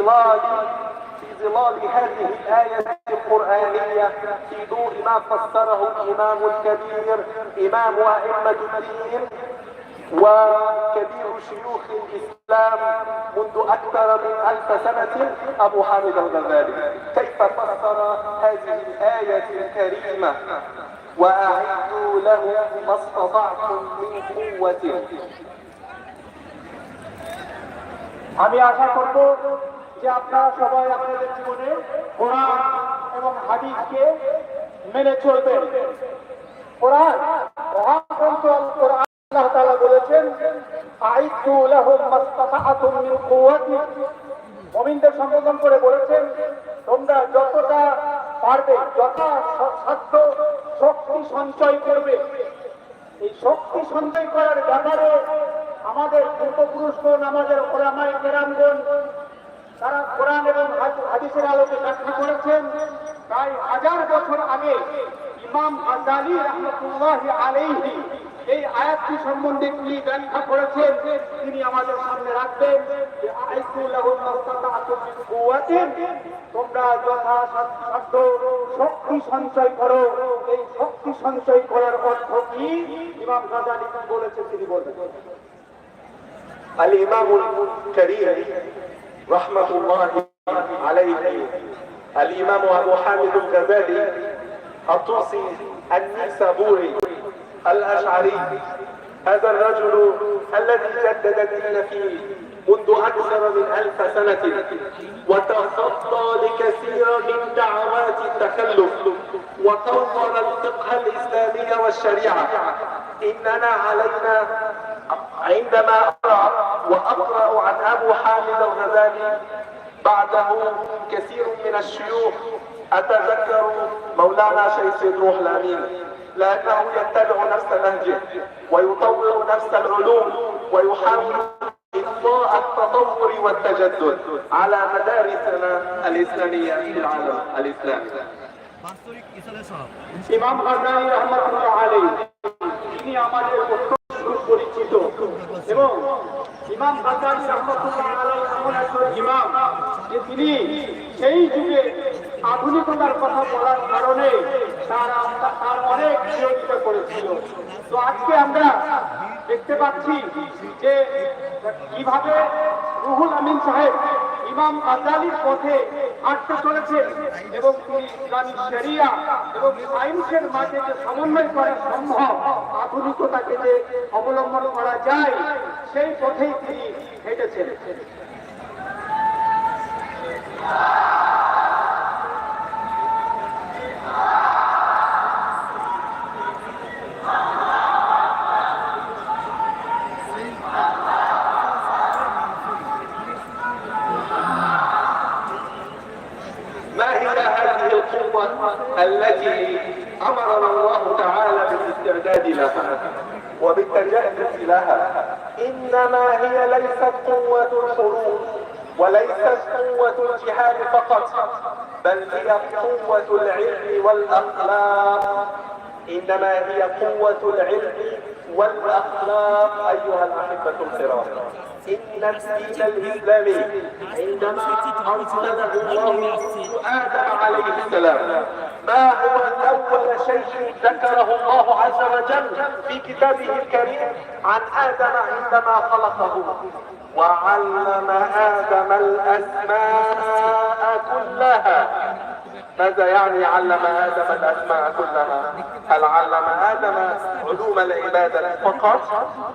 ظلال في ظلال هذه الآية القرآنية في ضوء ما فسره الإمام الكبير إمام أئمة الدين وكبير شيوخ الإسلام منذ أكثر من ألف سنة أبو حامد الغزالي كيف فسر هذه الآية الكريمة وأعدوا له ما استطعتم من قوة আমি আশা করব যে আপনারা সবাই আপনাদের জীবনে কোরআন এবং হাদিসকে মেনে চলবেন। কোরআন, মহাগ্রন্থ কোরআন আল্লাহ তাআলা বলেছেন আইতু লাহুম মাস্তাতাআতুম মিন কুওয়াতি। মুমিনদের সম্বোধন করে বলেছেন, তোমরা যতটা পারবে, যথা সাধ্য শক্তি সঞ্চয় করবে। এই শক্তি সঞ্চয় করার ব্যাপারে আমাদের পূর্বপুরুষগণ, আমাদের ওলামাই কেরামগণ তারা কোরআন এবং হাদিসের আলোকে ব্যাখ্যা করেছেন। প্রায় হাজার বছর আগে ইমাম আজালি রহমতুল্লাহ আলাইহি এই আয়াতটি সম্বন্ধে তিনি ব্যাখ্যা করেছেন। তিনি আমাদের সামনে রাখবেন যে তোমরা যথাসাধ্য শক্তি সঞ্চয় করো। এই শক্তি সঞ্চয় করার অর্থ কি? ইমাম গাজালি বলেছেন তিনি বলেছেন আল ইমামুল رحمة الله عليه. الإمام أبو حامد الغزالي الطوسي النيسابوري الأشعري. هذا الرجل الذي جدد الدين فيه منذ أكثر من ألف سنة وتصدى لكثير من دعوات التخلف وطور الفقه الإسلامي والشريعة. إننا علينا عندما أقرأ وأقرأ عن أبو حامد الغزالي بعده كثير من الشيوخ أتذكر مولانا شيخ سيد روح الأمين لأنه يتبع نفس نهجه ويطور نفس العلوم ويحاول إضاء التطور والتجدد على مدارسنا الإسلامية في العالم الإسلامي বাস্তবিক ইসলামের সব ইমাম গাজালি রহমতুল্লাহ আলাইহি তিনি আমাদের অত্যন্ত সুপরিচিত এবং ইমাম ইমাম, যে তিনি সেই যুগে আধুনিকতার কথা বলার কারণে তার তার অনেক বিরোধিতা করেছিল। তো আজকে আমরা দেখতে পাচ্ছি যে কীভাবে রুহুল আমিন সাহেব ইমাম আজালির পথে হাঁটতে চলেছে এবং তিনি ইসলামী শরিয়া এবং সায়েন্সের মাঝে যে সমন্বয় করা সম্ভব, আধুনিকতাকে যে অবলম্বন করা যায়, সেই পথেই তিনি হেঁটেছেন। التي أمرنا الله تعالى بالاستعداد لها وبالتجهز لها. إنما هي ليست قوة الحروب وليست قوة الجهاد فقط بل هي قوة العلم والأخلاق. إنما هي قوة العلم والأخلاق أيها الأحبة الكرام. إن الدين الإسلامي عندما أرسله الله آدم عليه السلام. ما هو أول شيء ذكره الله عز وجل في كتابه الكريم؟ عن آدم عندما خلقه. وعلم آدم الأسماء كلها. ماذا يعني علم آدم الأسماء كلها؟ هل علم آدم علوم العبادة فقط؟